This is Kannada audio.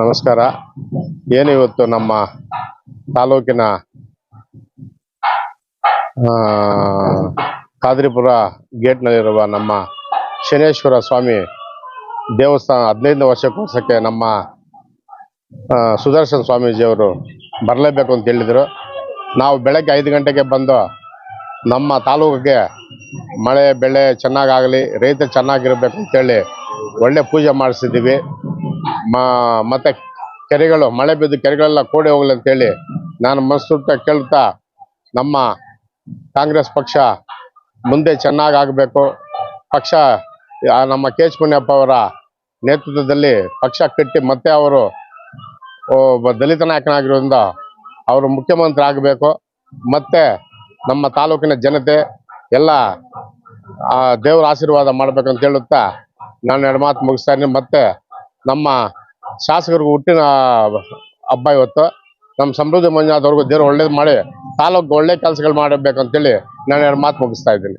ನಮಸ್ಕಾರ. ಏನು ಇವತ್ತು ನಮ್ಮ ತಾಲೂಕಿನ ಖಾದ್ರಿಪುರ ಗೇಟ್ನಲ್ಲಿರುವ ನಮ್ಮ ಶನೇಶ್ವರ ಸ್ವಾಮಿ ದೇವಸ್ಥಾನ ಹದಿನೈದನೇ ವರ್ಷಕ್ಕೋಸಕ್ಕೆ ನಮ್ಮ ಸುದರ್ಶನ್ ಸ್ವಾಮೀಜಿಯವರು ಬರಲೇಬೇಕು ಅಂತ ಹೇಳಿದರು. ನಾವು ಬೆಳಗ್ಗೆ ಐದು ಗಂಟೆಗೆ ಬಂದು ನಮ್ಮ ತಾಲೂಕಿಗೆ ಮಳೆ, ಬೆಳೆ ಚೆನ್ನಾಗಾಗಲಿ ರೈತ ಚೆನ್ನಾಗಿರ್ಬೇಕು ಅಂತೇಳಿ ಒಳ್ಳೆ ಪೂಜೆ ಮಾಡಿಸಿದ್ದೀವಿ. ಮತ್ತೆ ಕೆರೆಗಳು, ಮಳೆ ಬಿದ್ದು ಕೆರೆಗಳೆಲ್ಲ ಕೋಡಿ ಹೋಗ್ಲಿ ಅಂತೇಳಿ ನಾನು ಮನಸ್ಸುಟ್ಟ ಕೇಳ್ತಾ ನಮ್ಮ ಕಾಂಗ್ರೆಸ್ ಪಕ್ಷ ಮುಂದೆ ಚೆನ್ನಾಗಿ ಆಗಬೇಕು. ಪಕ್ಷ ನಮ್ಮ ಕೆ ಎಚ್ ಮುನಿಯಪ್ಪ ಅವರ ನೇತೃತ್ವದಲ್ಲಿ ಪಕ್ಷ ಕಟ್ಟಿ ಮತ್ತೆ ಅವರು ಒಬ್ಬ ದಲಿತ ನಾಯಕನಾಗಿರೋದ್ರಿಂದ ಅವರು ಮುಖ್ಯಮಂತ್ರಿ ಆಗಬೇಕು. ಮತ್ತೆ ನಮ್ಮ ತಾಲೂಕಿನ ಜನತೆ ಎಲ್ಲ ದೇವರ ಆಶೀರ್ವಾದ ಮಾಡ್ಬೇಕಂತ ಹೇಳುತ್ತಾ ನಾನು ಎರಡು ಮಾತು ಮುಗಿಸ್ತಾ ಮತ್ತೆ ನಮ್ಮ ಶಾಸಕರಿಗೂ ಹುಟ್ಟಿನ ಹಬ್ಬ ಇವತ್ತು. ನಮ್ಮ ಸಮೃದ್ಧಿ ಮಂಜುನಾಥ್ ಅವ್ರಿಗೂ ದೇವ್ರು ಒಳ್ಳೇದು ಮಾಡಿ ತಾಲೂಕು ಒಳ್ಳೆ ಕೆಲಸಗಳು ಮಾಡಬೇಕಂತೇಳಿ ನಾನು ಎರಡು ಮಾತು ಮುಗಿಸ್ತಾ ಇದ್ದೀನಿ.